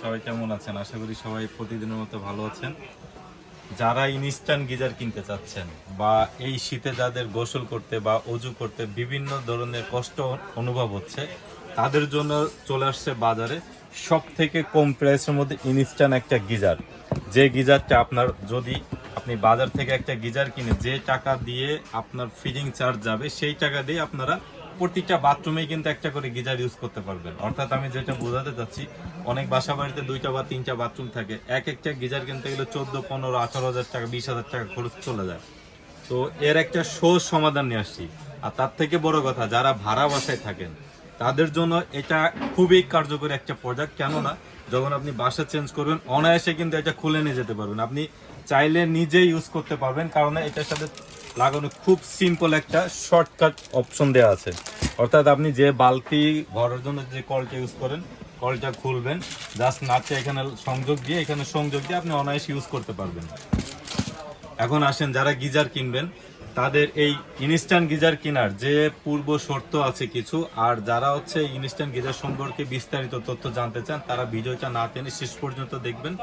সবাই কেমন আছেন? আশা করি সবাই প্রতিদিনের মতো ভালো আছেন। যারা ইনস্ট্যান্ট গিজার কিনতে চাচ্ছেন বা এই শীতে যাদের গোসল করতে বা অজু করতে বিভিন্ন ধরনের কষ্ট অনুভব হচ্ছে, তাদের জন্য চলে আসছে বাজারে সব থেকে কম প্রাইসের মধ্যে ইনস্ট্যান্ট একটা গিজার। যে গিজারটা আপনার যদি আপনি বাজার থেকে একটা গিজার কিনে যে টাকা দিয়ে আপনার ফিডিং চার্জ যাবে, সেই টাকা দিয়ে আপনারা প্রতিটা বাথরুমে কিন্তু একটা করে গিজার ইউজ করতে পারবেন। অর্থাৎ আমি যেটা বোঝাতে চাচ্ছি, অনেক বাসা বাড়িতে দুইটা বা তিনটা বাথরুম থাকে। এক একটা গিজার কিনতে গেলে চোদ্দ, পনেরো, আঠারো হাজার টাকা, বিশ হাজার টাকা খরচ চলে যায়। তো এর একটা সহজ সমাধান নিয়ে আসছি। আর তার থেকে বড় কথা, যারা ভাড়া বাসায় থাকেন, তাদের জন্য এটা খুবই কার্যকরী একটা প্রোডাক্ট কেননা, যখন আপনি বাসা চেঞ্জ করবেন, অনায়াসে কিন্তু এটা খুলে নিয়ে যেতে পারবেন। আপনি চাইলে নিজে ইউজ করতে পারবেন, কারণ এটার সাথে লাগানো খুব সিম্পল একটা শর্টকাট অপশন দেওয়া আছে। অর্থাৎ আপনি যে বালতি ভরার জন্য যে কলটা ইউজ করেন, কলটা খুলবেন জাস্ট নাচে এখানে সংযোগ দিয়ে, এখানে সংযোগ দিয়ে আপনি অনায়াস ইউজ করতে পারবেন। এখন আসেন যারা গিজার কিনবেন তাদের এই ইনস্ট্যান্ট গিজার কেনার যে পূর্ব শর্ত আছে কিছু, আর যারা হচ্ছে ইনস্ট্যান্ট গিজার সম্পর্কে বিস্তারিত তথ্য জানতে চান, তারা ভিডিওটা না টেনে শেষ পর্যন্ত দেখবেন।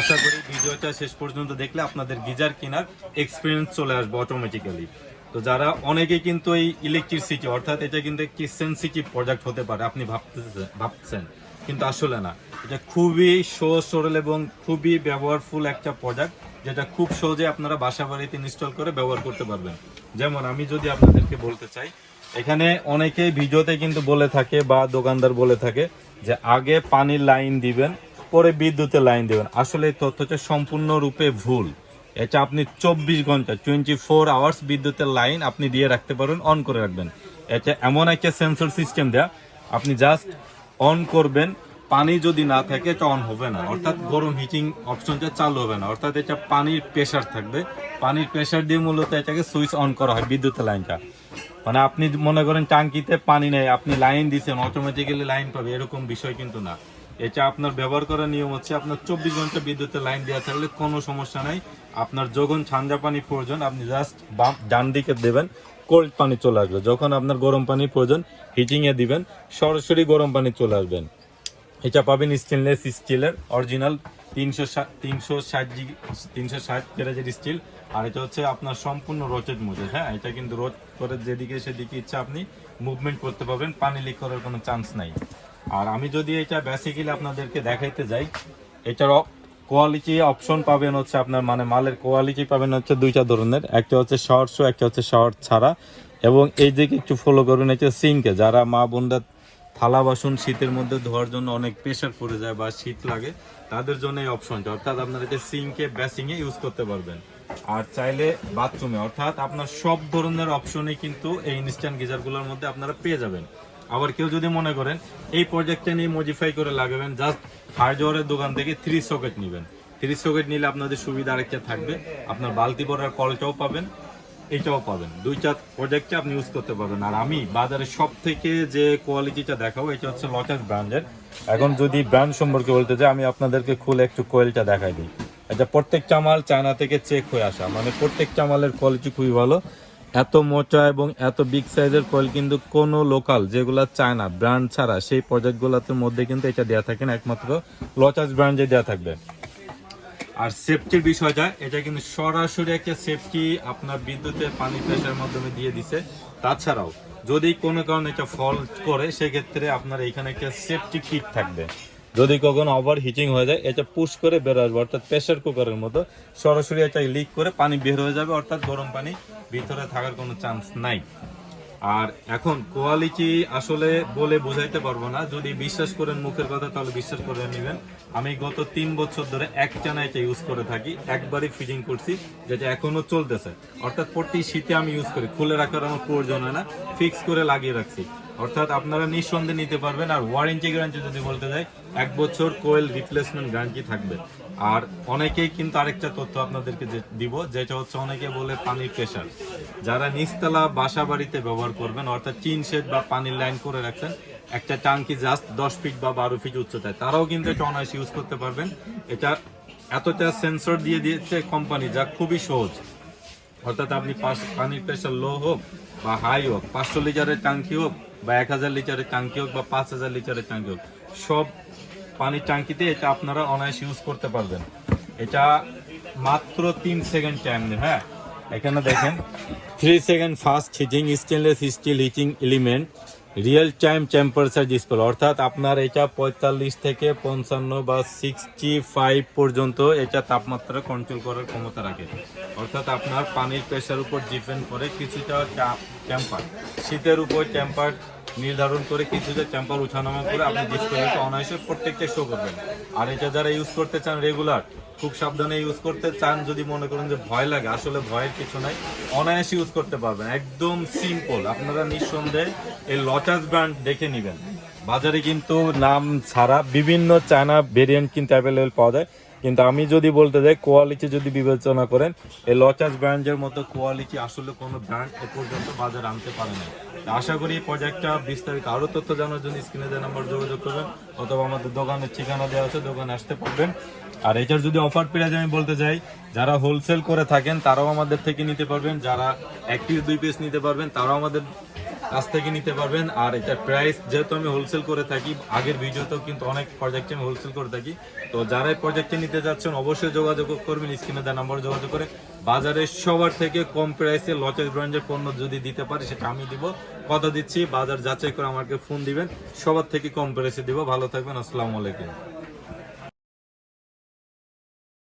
আশা করি ভিডিওটা শেষ পর্যন্ত দেখলে আপনাদের গিজার কেনার এক্সপিরিয়েন্স চলে আসবে অটোমেটিক্যালি তো যারা অনেকে কিন্তু এই ইলেকট্রিসিটি অর্থাৎ এটা কিন্তু একটি সেন্সিটিভ প্রজেক্ট হতে পারে, আপনি ভাবতেছেন ভাবছেন। কিন্তু আসলে না, এটা খুবই সহজ, সরল এবং খুবই ব্যবহারফুল একটা প্রোডাক্ট যেটা খুব সহজে আপনারা বাসা বাড়িতে ইনস্টল করে ব্যবহার করতে পারবেন। যেমন আমি যদি আপনাদেরকে বলতে চাই, এখানে অনেকে ভিডিওতে কিন্তু বলে থাকে বা দোকানদার বলে থাকে যে আগে পানির লাইন দিবেন, পরে বিদ্যুতের লাইন দেবেন। আসলে এই তথ্যটা সম্পূর্ণরূপে ভুল। এটা আপনি চব্বিশ ঘণ্টা টোয়েন্টি ফোর আওয়ার্স বিদ্যুতের লাইন আপনি দিয়ে রাখতে পারবেন, অন করে রাখবেন। এটা এমন একটা সেন্সর সিস্টেম দেয়া, আপনি জাস্ট অন করবেন পানি যদি না থাকে অন হবে না। অর্থাৎ গরম হিটিং অপশনটা চালু হবে না। অর্থাৎ এটা পানির প্রেশার থাকবে। পানির প্রেশার দিয়ে মূলত এটাকে সুইচ অন করা হয় বিদ্যুতের লাইনটা। মানে আপনি মনে করেন টাঙ্কিতে পানি নেই, আপনি লাইন দিচ্ছেন অটোমেটিক্যালি লাইন পাবে। এরকম বিষয় কিন্তু না। এটা আপনার ব্যবহার করার নিয়ম হচ্ছে আপনার চব্বিশ ঘণ্টা বিদ্যুতের লাইন দেওয়া থাকলে কোনো সমস্যা নাই। আপনার যখন ঠান্ডা পানি প্রয়োজন, আপনি জাস্ট বাম, ডান দিকে দেবেন কোল্ড পানি চলে আসবে। যখন আপনার গরম পানির প্রয়োজন হিটিংয়ে দিবেন, সরাসরি গরম পানি চলে আসবেন। এটা পাবেন স্টেনলেস স্টিলের অরিজিনাল তিনশো তিনশো ষাট জি তিনশো ষাট গ্যারেজের স্টিল আর এটা হচ্ছে আপনার সম্পূর্ণ রোটেট মুজে হ্যাঁ? এটা কিন্তু রোট করে যেদিকে সেদিকে ইচ্ছা আপনি মুভমেন্ট করতে পারবেন, পানি লিক করার কোনো চান্স নাই। আর আমি যদি এটা বেসিক্যালি আপনাদেরকে দেখাইতে যাই এটার কোয়ালিটি অপশন পাবেন হচ্ছে আপনার মানে মালের কোয়ালিটি পাবেন হচ্ছে দুইটা ধরনের। একটা হচ্ছে শর্ট শো একটা হচ্ছে শর্ট ছাড়া। এবং এই দিকে একটু ফলো করবেন এটা সিঙ্কে যারা মা বোনরা থালা বাসন শীতের মধ্যে ধোয়ার জন্য অনেক প্রেশার পড়ে যায় বা শীত লাগে, তাদের জন্য এই অপশনটা অর্থাৎ আপনারা এটা সিঙ্কে ব্যাসিংয়ে ইউজ করতে পারবেন। আর চাইলে বাথরুমে অর্থাৎ আপনার সব ধরনের অপশনই কিন্তু এই ইনস্ট্যান্ট গিজারগুলোর মধ্যে আপনারা পেয়ে যাবেন। আবার কেউ যদি মনে করেন, এই প্রজেক্টটা নিয়ে মডিফাই করে লাগাবেন জাস্ট হার্ডওয়ারের দোকান থেকে থ্রি সকেট নেবেন। থ্রি সকেট নিলে আপনাদের সুবিধা আরেকটা থাকবে। আপনার বালতি ভরার কলটাও পাবেন। এটাও পাবেন। দুই চার প্রজেক্টে আপনি ইউজ করতে পারবেন। আর আমি বাজারে সব থেকে যে কোয়ালিটিটা দেখাবো, এটা হচ্ছে লটাস ব্র্যান্ডের এখন যদি ব্র্যান্ড সম্পর্কে বলতে চাই আমি আপনাদেরকে খুলে একটু কোয়েলটা দেখাই দিই। এটা প্রত্যেকটা মাল চায়না থেকে চেক হয়ে আসা। মানে প্রত্যেকটা মালের কোয়ালিটি খুবই ভালো। এত মোটা এবং এত বিগ সাইজের কয়েল কিন্তু কোনো লোকাল যেগুলো চায়না ব্র্যান্ড ছাড়া, সেই প্রজেক্টগুলোর মধ্যে কিন্তু এটা দেওয়া থাকে না। একমাত্র লটাস ব্র্যান্ডে দেওয়া থাকবে। আর সেফটির বিষয়টা এটা কিন্তু সরাসরি একটা সেফটি আপনার বিদ্যুতের পানি প্রেশার মাধ্যমে দিয়ে দিছে। তাছাড়াও, যদি কোনো কারণে এটা ফল্ট করে, সেক্ষেত্রে আপনার এখানে একটা সেফটি কিট থাকবে। যদি কখনো ওভার হিটিং হয়ে যায়, এটা পুশ করে বের আসবে, অর্থাৎ প্রেশার কুকারের মতো। সরাসরি এটা লিক করে পানি বের হয়ে যাবে, অর্থাৎ গরম পানি ভিতরে থাকার কোনো চান্স নাই। আর এখন কোয়ালিটি আসলে বলে বোঝাইতে পারব না। যদি বিশ্বাস করেন মুখের কথা, তাহলে বিশ্বাস করে নেবেন। আমি গত তিন বছর ধরে এক চানা এটা ইউজ করে থাকি, একবারই ফিটিং করছি, যেটা এখনও চলতেছে। অর্থাৎ প্রতি শীতে আমি ইউজ করি। খুলে রাখার আমার প্রয়োজন হয় না ফিক্স করে লাগিয়ে রাখছি। অর্থাৎ আপনারা নিঃসন্দেহে নিতে পারবেন আর ওয়ারেন্টি গ্যারান্টি যদি বলতে যাই, এক বছর কোয়েল রিপ্লেসমেন্ট গ্যারান্টি থাকবে। আর অনেকেই কিন্তু আরেকটা তথ্য আপনাদেরকে দিব, যেটা হচ্ছে অনেকে বলে পানির প্রেশার যারা নিচতলা বাসা বাড়িতে ব্যবহার করবেন, অর্থাৎ চিন শেড বা পানির লাইন করে রাখছেন, একটা টাঙ্কি জাস্ট দশ ফিট বা বারো ফিট উচ্চতায়, তারাও কিন্তু এটা অনায়াসে ইউজ করতে পারবেন। এটা এতটা সেন্সর দিয়ে দিয়েছে কোম্পানি যা খুবই সহজ। অর্থাৎ আপনি পানির প্রেশার লো হোক বা হাই হোক, পাঁচশো লিটারের ট্যাঙ্কি হোক বা এক হাজার লিটারের ট্যাঙ্কি হোক বা পাঁচ হাজার লিটারের ট্যাঙ্কি হোক, সব পানির ট্যাঙ্কিতে এটা আপনারা অনায়াস ইউজ করতে পারবেন। এটা মাত্র তিন সেকেন্ড টাইম হ্যাঁ? এখানে দেখেন three second fast heating stainless steel heating element real time temperature display অর্থাৎ আপনার এটা পঁয়তাল্লিশ থেকে পঞ্চান্ন বা সিক্সটি ফাইভ পর্যন্ত এটা তাপমাত্রা কন্ট্রোল করার ক্ষমতা রাখে। অর্থাৎ আপনার পানির প্রেশার উপর ডিপেন্ড করে কিছুটা টেম্পার শীতের উপর টেম্পার নির্ধারণ করে কিছুটা টেম্পার উঠানামা করে আপনি ডিসপ্লেতে অনায়াসে প্রত্যেকটা শো করবেন। আর এটা যারা ইউজ করতে চান রেগুলার খুব সাবধানে ইউজ করতে চান, যদি মনে করেন যে ভয় লাগে, আসলে ভয়ের কিছু নাই, অনায়াসে ইউজ করতে পারবেন। একদম সিম্পল আপনারা নিঃসন্দেহে এই লটাস ব্র্যান্ড দেখে নেবেন। বাজারে কিন্তু নাম ছাড়া বিভিন্ন চায়না ভেরিয়েন্ট কিন্তু অ্যাভেলেবেল পাওয়া যায়। কিন্তু আমি যদি বলতে যাই কোয়ালিটি যদি বিবেচনা করেন, এই লটাস ব্র্যান্ডের মতো কোয়ালিটি আসলে কোনো ব্র্যান্ড এ পর্যন্ত বাজারে আনতে পারে না আশা করি এই প্রজেক্টটা বিস্তারিত আরও তথ্য জানার জন্য স্ক্রিনে দেওয়া নাম্বার যোগাযোগ করবেন, অথবা আমাদের দোকানের ঠিকানা দেওয়া আছে, দোকানে আসতে পারবেন। আর এটার যদি অফার প্রাইস আমি বলতে চাই, যারা হোলসেল করে থাকেন, তারাও আমাদের থেকে নিতে পারবেন। যারা এক পিস দুই পিস নিতে পারবেন, তারাও আমাদের কাছ থেকে নিতে পারবেন। আর এটার প্রাইস যেহেতু আমি হোলসেল করে থাকি, আগের ভিডিওতেও কিন্তু অনেক প্রজেক্টে আমি হোলসেল করে থাকি। তো যারা এই প্রজেক্টে নিতে যাচ্ছেন, অবশ্যই যোগাযোগ করবেন, স্ক্রিনে দেওয়া নাম্বার যোগাযোগ করে। বাজারে সবার থেকে কম প্রাইসে লচেস ব্র্যান্ডের পণ্য যদি দিতে পারি, সেটা আমি দিব। কথা দিচ্ছি, বাজার যাচাই করে আমাকে ফোন দিবেন। সবার থেকে কম প্রাইসে দিব। ভালো থাকবেন, আসসালামু আলাইকুম।